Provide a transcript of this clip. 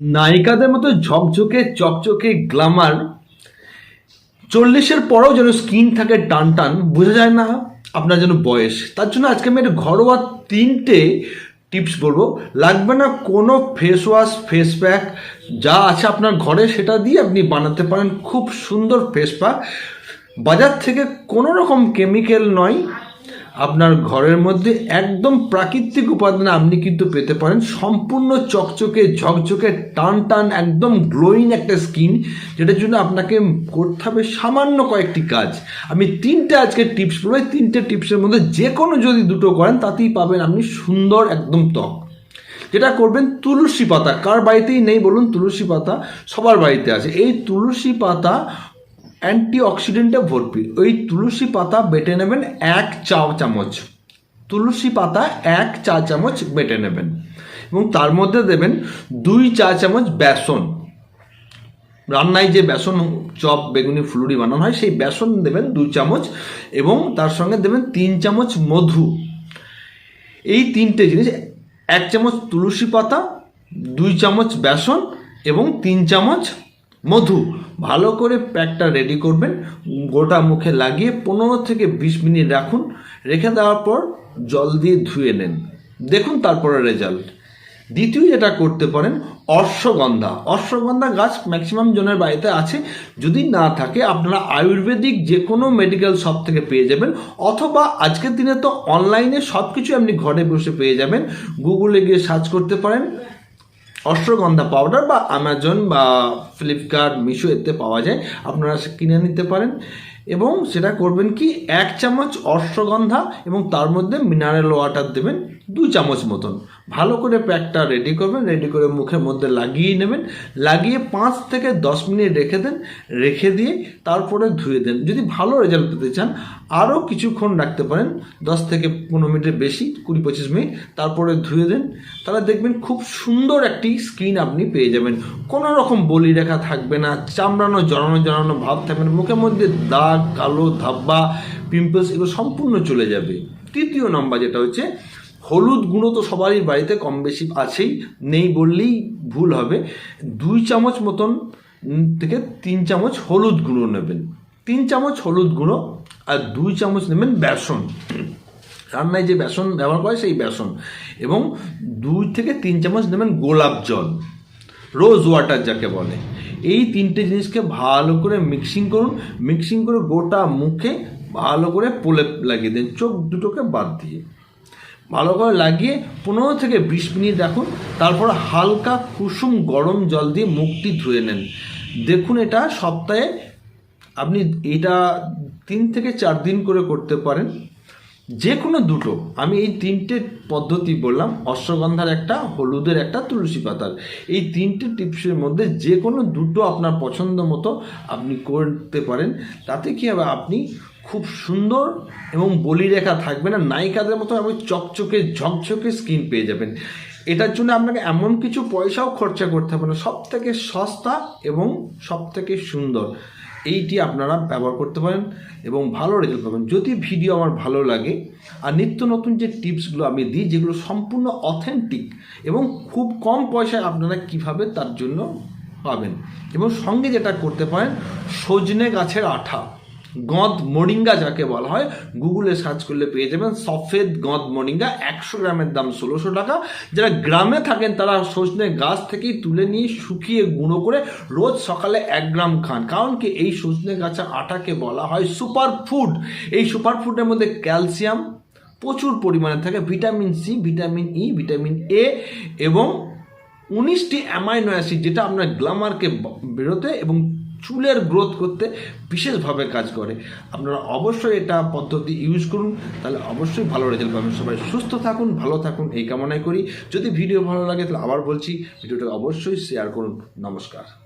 নায়িকাদের মতো ঝকঝকে, চকচকে গ্লামার চল্লিশের পরেও যেন স্কিন থাকে টান টান বোঝা যায় না আপনার যেন বয়স। তার জন্য আজকে আমি একটা ঘরোয়া তিনটে টিপস বলব। লাগবে না কোনো ফেস ওয়াশ ফেস প্যাক যা আছে আপনার ঘরে সেটা দিয়ে আপনি বানাতে পারেন। খুব সুন্দর ফেস প্যাক বাজার থেকে কোনো রকম কেমিক্যাল নয়। আপনার ঘরের মধ্যে একদম প্রাকৃতিক উপাদানে আপনি কিন্তু পেতে পারেন। সম্পূর্ণ চকচকে, ঝকঝকে, টান টান, একদম গ্লোয়িং একটা স্কিন যেটার জন্য আপনাকে করতে হবে সামান্য কয়েকটি কাজ। আমি তিনটে আজকে টিপস বলব। তিনটে টিপসের মধ্যে যে কোনো যদি দুটো করেন, তাতেই পাবেন আপনি সুন্দর একদম ত্বক। যেটা করবেন তুলসী পাতা। কার বাড়িতেই নেই বলুন, তুলসী পাতা সবার বাড়িতে আছে। এই তুলসী পাতা অ্যান্টি অক্সিডেন্টে ভর্তি ওই তুলসী পাতা বেটে নেবেন এক চা চামচ। তুলসী পাতা এক চা চামচ বেটে নেবেন। এবং তার মধ্যে দেবেন দুই চা চামচ বেসন। রান্নায় যে বেসন, চপ, বেগুনি, ফুলুরি বানানো হয়, সেই বেসন দেবেন দুই চামচ এবং তার সঙ্গে দেবেন তিন চামচ মধু। এই তিনটে জিনিস, এক চামচ তুলসী পাতা, দুই চামচ বেসন এবং তিন চামচ মধু, ভালো করে প্যাকটা রেডি করবেন, গোটা মুখে লাগিয়ে পনেরো থেকে বিশ মিনিট রাখুন, রেখে দেওয়ার পর জল দিয়ে ধুয়ে নেন। দেখুন তারপরে রেজাল্ট দ্বিতীয় যেটা করতে পারেন, অশ্বগন্ধা। অশ্বগন্ধা গাছ ম্যাক্সিমাম জনের বাড়িতে আছে। যদি না থাকে, আপনারা আয়ুর্বেদিক যে কোনো মেডিকেল শপ থেকে পেয়ে যাবেন, অথবা আজকের দিনে তো অনলাইনে সব কিছু আপনি ঘরে বসে পেয়ে যাবেন। গুগলে গিয়ে সার্চ করতে পারেন অশ্বগন্ধা পাউডার বা অ্যামাজন বা ফ্লিপকার্ট মিশো এতে পাওয়া যায়। আপনারা কিনে নিতে পারেন। এবং সেটা করবেন কি, এক চামচ অশ্বগন্ধা এবং তার মধ্যে মিনারেল ওয়াটার দেবেন, দু চামচ মতন। ভালো করে প্যাকটা রেডি করবেন রেডি করে মুখের মধ্যে লাগিয়ে নেবেন। লাগিয়ে পাঁচ থেকে দশ মিনিট রেখে দেন, রেখে দিয়ে তারপরে ধুয়ে দেন। যদি ভালো রেজাল্ট পেতে চান, আরও কিছুক্ষণ রাখতে পারেন, দশ থেকে পনেরো মিনিটের বেশি, কুড়ি পঁচিশ মিনিট, তারপরে ধুয়ে দেন। তাহলে দেখবেন খুব সুন্দর একটি স্কিন আপনি পেয়ে যাবেন। কোনো রকম বলি রেখা থাকবে না, চামড়ানো, জড়ানো জড়ানো ভাব থাকবে না। মুখের মধ্যে দাগ, কালো, ধাব্বা পিম্পলস এগুলো সম্পূর্ণ চলে যাবে। তৃতীয় নম্বর যেটা হচ্ছে হলুদ গুঁড়ো তো সবারই বাড়িতে কম বেশি আছেই, নেই বললেই ভুল হবে। দুই চামচ মতন থেকে তিন চামচ হলুদ গুঁড়ো নেবেন। তিন চামচ হলুদ গুঁড়ো আর দুই চামচ নেবেন বেসন। রান্নায় যে বেসন ব্যবহার করে সেই বেসন। এবং দুই থেকে তিন চামচ নেবেন গোলাপ জল, রোজ ওয়াটার যাকে বলে। এই তিনটে জিনিসকে ভালো করে মিক্সিং করুন। মিক্সিং করে গোটা মুখে ভালো করে পোলে লাগিয়ে দিন। চোখ দুটোকে বাদ দিয়ে। ভালো করে লাগিয়ে পনেরো থেকে বিশ মিনিট রাখুন। তারপর হালকা কুসুম গরম জল দিয়ে মুখটি ধুয়ে নেন। দেখুন এটা সপ্তাহে আপনি এটা তিন থেকে চার দিন করে করতে পারেন। যে কোনো দুটো। আমি এই তিনটে পদ্ধতি বললাম, অশ্বগন্ধার একটা, হলুদের একটা, তুলসী পাতার। এই তিনটে টিপসের মধ্যে যে কোনো দুটো আপনার পছন্দ মতো আপনি করতে পারেন। তাতে কী হবে? আপনি খুব সুন্দর এবং বলিরেখা থাকবে না। নায়িকাদের মতো আপনি চকচকে, ঝকঝকে স্কিন পেয়ে যাবেন। এটার জন্য আপনাকে এমন কিছু পয়সাও খরচা করতে হবে না। সব থেকে সস্তা এবং সব থেকে সুন্দর। এইটি আপনারা ব্যবহার করতে পারেন এবং ভালো রেজাল্ট পাবেন। যদি ভিডিও আমার ভালো লাগে, আর নিত্য নতুন যে টিপসগুলো আমি দিই, যেগুলো সম্পূর্ণ অথেন্টিক এবং খুব কম পয়সায় আপনারা কীভাবে তার জন্য পাবেন। এবং সঙ্গে যেটা করতে পারেন, সজনে গাছের আঠা। গঁদ মরিঙ্গা যাকে বলা হয় গুগলে সার্চ করলে পেয়ে যাবেন সফেদ গঁদ মরিঙ্গা, একশো গ্রামের দাম ষোলোশো টাকা। যারা গ্রামে থাকেন, তারা সজনে গাছ থেকেই তুলে নিয়ে শুকিয়ে গুঁড়ো করে রোজ সকালে এক গ্রাম খান। কারণ কি, এই সজনে গাছের আটাকে বলা হয় সুপার ফুড এই সুপার ফুডের মধ্যে ক্যালসিয়াম প্রচুর পরিমাণে থাকে vitamin C vitamin E vitamin A এবং উনিশটি অ্যামাইনো অ্যাসিড যেটা আপনার গ্লামারকে বেরোতে এবং চুলের গ্রোথ করতে বিশেষভাবে কাজ করে। আপনারা অবশ্যই এটা পদ্ধতি ইউজ করুন, তাহলে অবশ্যই ভালো রেজাল্ট পাবেন। সবাই সুস্থ থাকুন, ভালো থাকুন, এই কামনাই করি। যদি ভিডিও ভালো লাগে, তাহলে আবার বলছি, ভিডিওটা অবশ্যই শেয়ার করুন। নমস্কার।